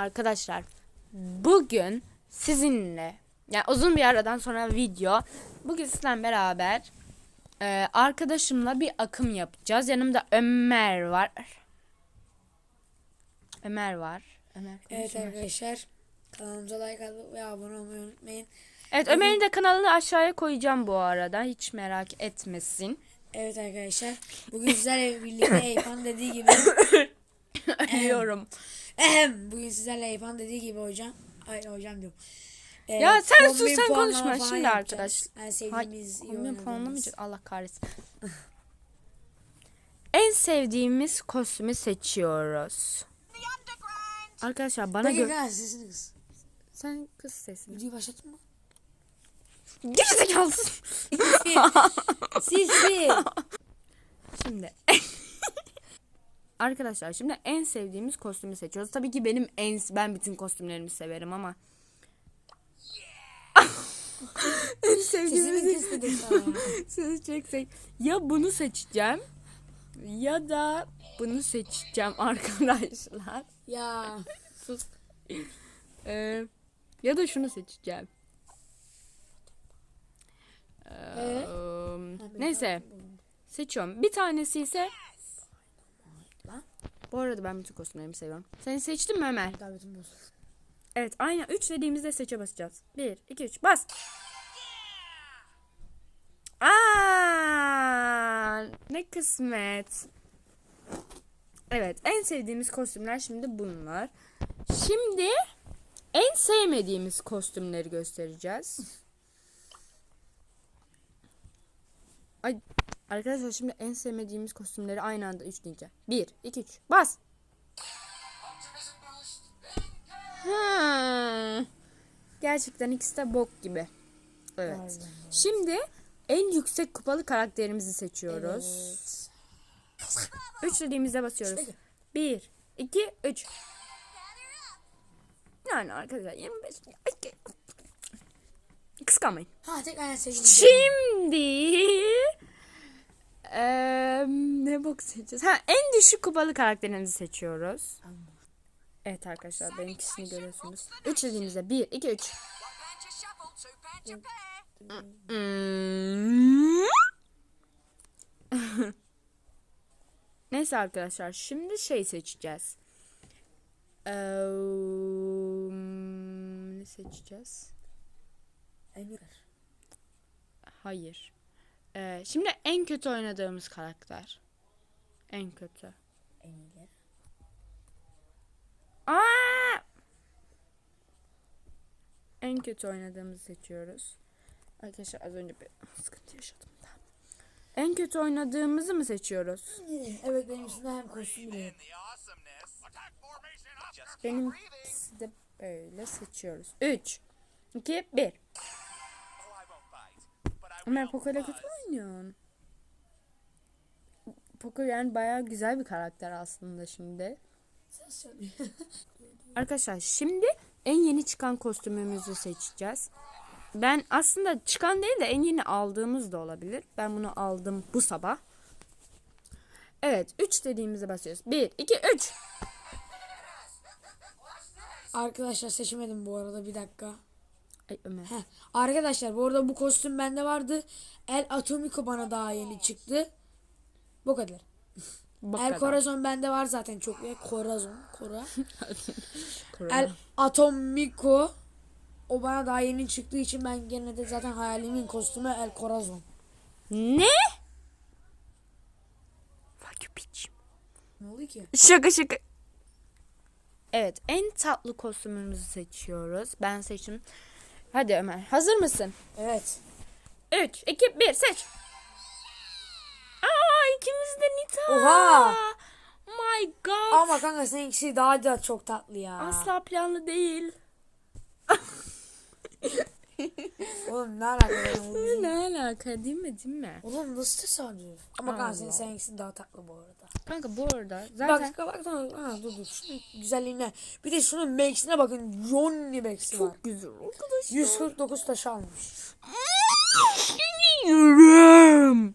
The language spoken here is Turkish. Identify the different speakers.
Speaker 1: Arkadaşlar bugün sizinle yani uzun bir aradan sonra video bugün sizden beraber e, arkadaşımla bir akım yapacağız. Yanımda Ömer var. Ömer var. Ömer.
Speaker 2: Evet arkadaşlar kanalımıza like atıp ve abone olmayı unutmayın.
Speaker 1: Evet Ömer'in de kanalını aşağıya koyacağım bu arada. Hiç merak etmesin.
Speaker 2: Evet arkadaşlar bugün sizlerle birlikte Eypan dediği gibi
Speaker 1: Ölüyorum.
Speaker 2: Ehem, bugün sizlerle Eypan dediği gibi hocam ay hocam diyorum. Ee,
Speaker 1: Ya sen sus, sen konuşma şimdi arkadaş.
Speaker 2: En sevdiğimiz oynadığımız.
Speaker 1: puanlamayacak. Allah kahretsin. en sevdiğimiz kostümü seçiyoruz. Arkadaşlar bana
Speaker 2: Dakika sesini kız.
Speaker 1: Sen kız sesini.
Speaker 2: Videoyu başlattın mı?
Speaker 1: Gerizekalısın.
Speaker 2: Sil sil.
Speaker 1: Şimdi. Arkadaşlar şimdi en sevdiğimiz kostümü seçiyoruz. Tabii ki benim en ben bütün kostümlerimi severim ama en
Speaker 2: dedim sana.
Speaker 1: seçeceksek ya bunu seçeceğim ya da bunu seçeceğim arkadaşlar.
Speaker 2: ya.
Speaker 1: Sus. Ee, ya da şunu seçeceğim. Ee, neyse seçiyorum. Bir tanesi ise bu arada ben bütün kostümlerimi seviyorum. Seni seçtin mi Ömer?
Speaker 2: Davetim bozuldu.
Speaker 1: Evet aynen 3 dediğimizde seçe basacağız. 1, 2, 3 bas. Aa, ne kısmet. Evet en sevdiğimiz kostümler şimdi bunlar. Şimdi en sevmediğimiz kostümleri göstereceğiz. Ay arkadaşlar şimdi en sevmediğimiz kostümleri aynı anda 3 diyeceğim. 1, 2, 3 bas. Hmm. Gerçekten ikisi de bok gibi. Evet.
Speaker 2: Harbiden.
Speaker 1: Şimdi en yüksek kupalı karakterimizi seçiyoruz.
Speaker 2: Evet.
Speaker 1: 3 dediğimizde basıyoruz.
Speaker 2: İşte.
Speaker 1: 1, 2, 3. Yani arkadaşlar 25. Kıskanmayın.
Speaker 2: Ha tek aynen sevdiğim.
Speaker 1: Şimdi eee, ne bok seçeceğiz? Ha en düşük kupalı karakterimizi seçiyoruz. Evet arkadaşlar benimkisini görüyorsunuz. 3 dediğimizde 1, 2, 3.
Speaker 3: One band to shuffle, two band to pair.
Speaker 1: Hmm. Neyse arkadaşlar şimdi şey seçeceğiz. Eee, ne seçeceğiz?
Speaker 2: Emir.
Speaker 1: Hayır. Ee, şimdi en kötü oynadığımız karakter. En kötü.
Speaker 2: Emirler.
Speaker 1: Aa! En kötü oynadığımızı seçiyoruz. Arkadaşlar az önce bir sıkıntı yaşadım da. En kötü oynadığımızı mı seçiyoruz?
Speaker 2: Evet benim üstümde hem kostüm
Speaker 1: Benimkisi de böyle seçiyoruz. 3 2 1 Ömer Poco ile kötü mü oynuyorsun? Poco yani bayağı güzel bir karakter aslında şimdi. Arkadaşlar şimdi en yeni çıkan kostümümüzü seçeceğiz. Ben aslında çıkan değil de en yeni aldığımız da olabilir. Ben bunu aldım bu sabah. Evet 3 dediğimizde basıyoruz. 1, 2, 3.
Speaker 2: Arkadaşlar seçemedim bu arada bir dakika.
Speaker 1: Ay Ömer.
Speaker 2: Heh. Arkadaşlar bu arada bu kostüm bende vardı. El Atomico bana daha yeni çıktı. Bu kadar.
Speaker 1: Bak
Speaker 2: El. Corazon bende var zaten çok iyi. Corazon. Cora.
Speaker 1: Korona.
Speaker 2: El Atomico o bana daha yeni çıktığı için ben gene de zaten hayalimin kostümü El Corazon.
Speaker 1: Ne? Fuck you bitch.
Speaker 2: Ne oldu ki?
Speaker 1: Şaka şaka. Evet en tatlı kostümümüzü seçiyoruz. Ben seçim. Hadi Ömer hazır mısın?
Speaker 2: Evet.
Speaker 1: 3, 2, 1 seç. Aa ikimiz de Nita.
Speaker 2: Oha!
Speaker 1: My god.
Speaker 2: Ama kanka seninkisi daha da çok tatlı ya.
Speaker 1: Asla planlı değil.
Speaker 2: Oğlum ne alaka?
Speaker 1: Ne alaka değil mi değil mi?
Speaker 2: Oğlum nasıl tesadüf? Ama kanka senin seninkisi daha tatlı bu arada.
Speaker 1: Kanka bu arada zaten
Speaker 2: Bak bak bak ha, dur dur şunun güzelliğine. Bir de şunun Max'ine bakın. Johnny Max'i var.
Speaker 1: çok güzel arkadaşlar.
Speaker 2: 149 taş almış.
Speaker 1: Yürüm.